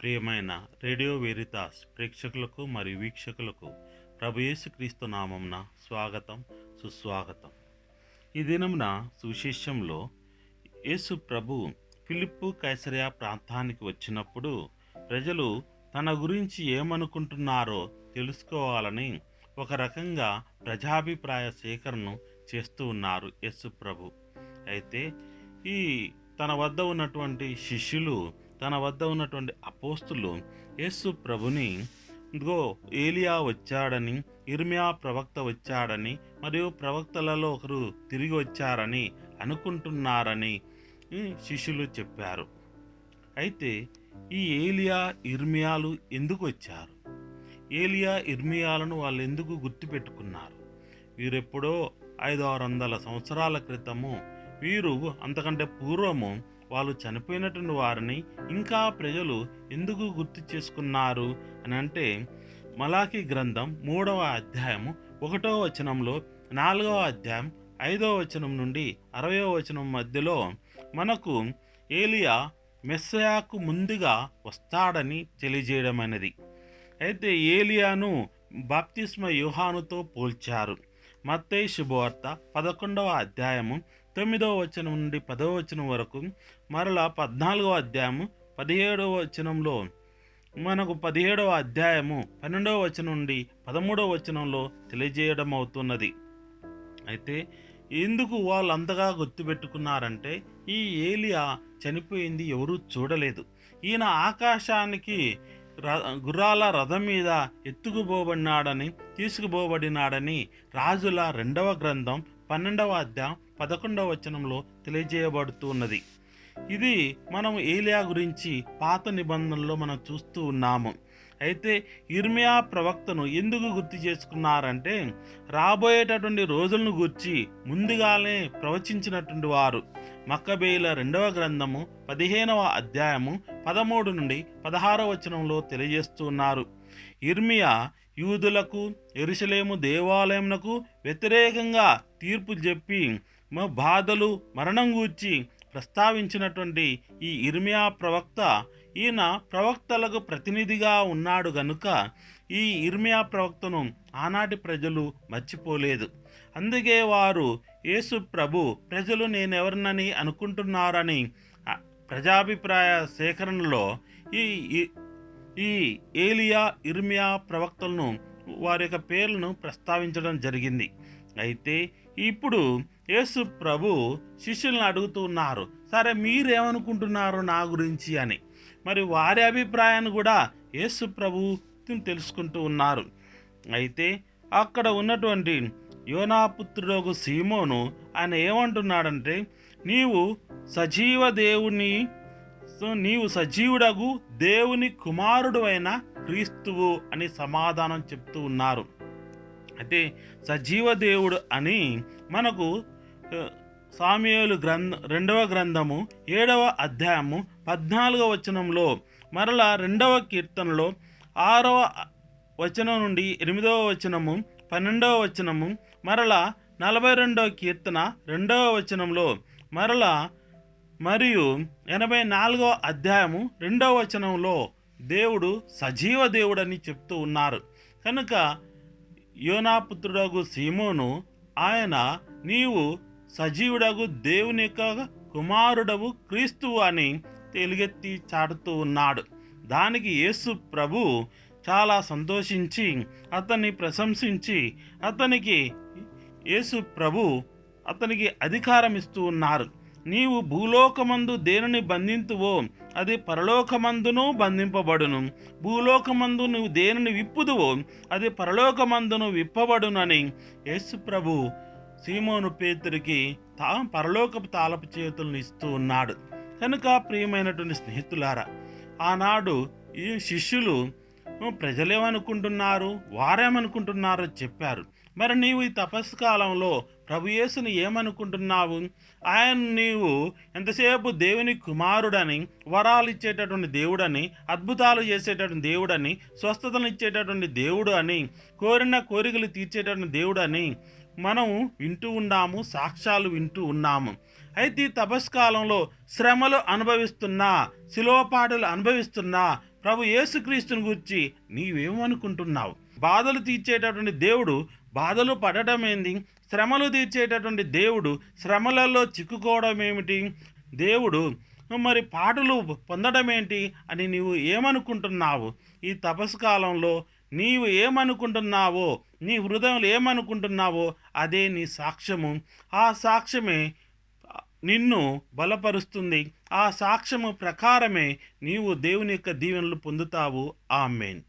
ప్రియమైన radio Veritas ప్రేక్షకులకు మరియు వీక్షకులకు ప్రభుయేసుక్రీస్తు నామంన స్వాగతం సుస్వాగతం. ఈ దినమున సువిశేషంలో యేసు ప్రభు ఫిలిప్పు కైసరియా ప్రాంతానికి వచ్చినప్పుడు ప్రజలు తన గురించి ఏమనుకుంటున్నారో తెలుసుకోవాలని ఒక రకంగా ప్రజాభిప్రాయ సేకరణను చేస్తూ ఉన్నారు యేసు ప్రభు. అయితే ఈ తన వద్ద ఉన్నటువంటి శిష్యులు తన వద్ద ఉన్నటువంటి అపోస్తులు యేసు ప్రభుని ఇదిగో ఏలియా వచ్చాడని ఇర్మియా ప్రవక్త వచ్చాడని మరియు ప్రవక్తలలో ఒకరు తిరిగి వచ్చారని అనుకుంటున్నారని శిష్యులు చెప్పారు. అయితే ఈ ఏలియా ఇర్మియాలు ఎందుకు వచ్చారు? ఏలియా ఇర్మియాలను వాళ్ళు ఎందుకు గుర్తుపెట్టుకున్నారు? వీరెప్పుడో ఐదు ఆరు వందల సంవత్సరాల క్రితము వీరు అంతకంటే పూర్వము వాళ్ళు చనిపోయినటువంటి వారిని ఇంకా ప్రజలు ఎందుకు గుర్తు చేసుకున్నారు అని అంటే మలాకి గ్రంథం మూడవ అధ్యాయము ఒకటో వచనంలో నాలుగవ అధ్యాయం ఐదవ వచనం నుండి అరవయో వచనం మధ్యలో మనకు ఏలియా మెస్సయాకు ముందుగా వస్తాడని తెలియజేయడం అనేది అయితే ఏలియాను బాప్తిస్మ యూహానుతో పోల్చారు. మత్తయి శుభవార్త పదకొండవ అధ్యాయము తొమ్మిదవ వచనం నుండి పదవ వచనం వరకు మరలా పద్నాలుగవ అధ్యాయము పదిహేడవ వచనంలో. మనకు పదిహేడవ అధ్యాయము పన్నెండవ వచనం నుండి పదమూడవ వచనంలో తెలియజేయడం అవుతున్నది అయితే ఎందుకు వాళ్ళు అంతగా గుర్తుపెట్టుకున్నారంటే ఈ ఏలియా చనిపోయింది ఎవరూ చూడలేదు. ఈయన ఆకాశానికి గుర్రాల రథం మీద ఎత్తుకుపోబడినాడని తీసుకుపోబడినాడని రాజుల రెండవ గ్రంథం పన్నెండవ అధ్యాయం పదకొండవ వచనంలో తెలియజేయబడుతున్నది. ఇది మనం ఏలియా గురించి పాత నిబంధనలో మనం చూస్తూ ఉన్నాము. అయితే ఇర్మియా ప్రవక్తను ఎందుకు గుర్తు చేసుకున్నారంటే రాబోయేటటువంటి రోజులను గుర్చి ముందుగానే ప్రవచించినటువంటి వారు. మక్కబేయుల రెండవ గ్రంథము పదిహేనవ అధ్యాయము పదమూడు నుండి పదహారవ వచనంలో తెలియజేస్తున్నారు ఇర్మియా యూదులకు ఎరుసలేము దేవాలయమునకు వ్యతిరేకంగా తీర్పు చెప్పి మా బాధలు మరణం గూర్చి ప్రస్తావించినటువంటి ఈ ఇర్మియా ప్రవక్త ఈయన ప్రవక్తలకు ప్రతినిధిగా ఉన్నాడు గనుక ఈ ఇర్మియా ప్రవక్తను ఆనాటి ప్రజలు మర్చిపోలేదు. అందుకే వారు యేసు ప్రభు ప్రజలు నేనెవరినని అనుకుంటున్నారని ప్రజాభిప్రాయ సేకరణలో ఈ ఈ- ఏలియా ఇర్మియా ప్రవక్తలను వారి యొక్క పేర్లను ప్రస్తావించడం జరిగింది. అయితే ఇప్పుడు యేసు ప్రభు శిష్యులను అడుగుతున్నారు సరే మీరేమనుకుంటున్నారు నా గురించి అని. మరి వారి అభిప్రాయాన్ని కూడా యేసు ప్రభు తెలుసుకుంటూ ఉన్నారు. అయితే అక్కడ ఉన్నటువంటి యోనాపుత్రుడు సీమోను ఆయన ఏమంటున్నాడంటే నీవు సజీవ దేవుని నీవు సజీవుడగు దేవుని కుమారుడు అయిన క్రీస్తువు అని సమాధానం చెప్తూ ఉన్నారు. అయితే సజీవ దేవుడు అని మనకు సామ్యులు గ్రంథ రెండవ గ్రంథము ఏడవ అధ్యాయము పద్నాలుగవ వచనంలో మరలా రెండవ కీర్తనలో ఆరవ వచనం నుండి ఎనిమిదవ వచనము పన్నెండవ వచనము మరలా నలభై రెండవ కీర్తన రెండవ వచనంలో మరలా మరియు ఎనభై నాలుగవ అధ్యాయము రెండవ వచనంలో దేవుడు సజీవ దేవుడని చెప్తూ ఉన్నారు. కనుక యోనాపుత్రుడగు సీమోను ఆయన నీవు సజీవుడగు దేవుని యొక్క కుమారుడవు క్రీస్తువు అని తెలిగెత్తి చాటుతూ ఉన్నాడు. దానికి యేసు ప్రభు చాలా సంతోషించి అతన్ని ప్రశంసించి అతనికి యేసు ప్రభు అతనికి అధికారం ఇస్తూ ఉన్నారు. నీవు భూలోకమందు దేనిని బంధింతువో అది పరలోకమందును బంధింపబడును. భూలోకమందు నువ్వు దేనిని విప్పుదువో అది పరలోకమందును విప్పబడునని యేసు ప్రభు సీమోను పేతురికి తా పరలోకపు తాళపు చేతులను ఇస్తూ ఉన్నాడు. కనుక ప్రియమైనటువంటి స్నేహితులారా ఆనాడు ఈ శిష్యులు ప్రజలేమనుకుంటున్నారు? వారేమనుకుంటున్నారో? చెప్పారు. మరి నీవు ఈ తపస్సు కాలంలో ప్రభు యేసుని ఏమనుకుంటున్నావు? ఆయన నీవు ఎంతసేపు దేవుని కుమారుడని వరాలు ఇచ్చేటటువంటి దేవుడని అద్భుతాలు చేసేటటువంటి దేవుడని స్వస్థతలు ఇచ్చేటటువంటి దేవుడు అని కోరిన కోరికలు తీర్చేటటువంటి దేవుడని మనం వింటూ ఉన్నాము సాక్ష్యాలు వింటూ ఉన్నాము. అయితే ఈ తపస్కాలంలో శ్రమలు అనుభవిస్తున్నా శిలోపాటలు అనుభవిస్తున్నా ప్రభు యేసుక్రీస్తుని గురించి నీవేమనుకుంటున్నావు? బాధలు తీర్చేటటువంటి దేవుడు బాధలు పడటం ఏంది శ్రమలు తీర్చేటటువంటి దేవుడు శ్రమలలో చిక్కుకోవడం ఏమిటి దేవుడు మరి పాటలు పొందడం ఏంటి అని నీవు ఏమనుకుంటున్నావు? ఈ తపస్కాలంలో నీవు ఏమనుకుంటున్నావో నీ హృదయంలో ఏమనుకుంటున్నావో అదే నీ సాక్ష్యము. ఆ సాక్ష్యమే నిన్ను బలపరుస్తుంది. ఆ సాక్ష్యము ప్రకారమే నీవు దేవుని యొక్క దీవెనలు పొందుతావు. ఆమెన్.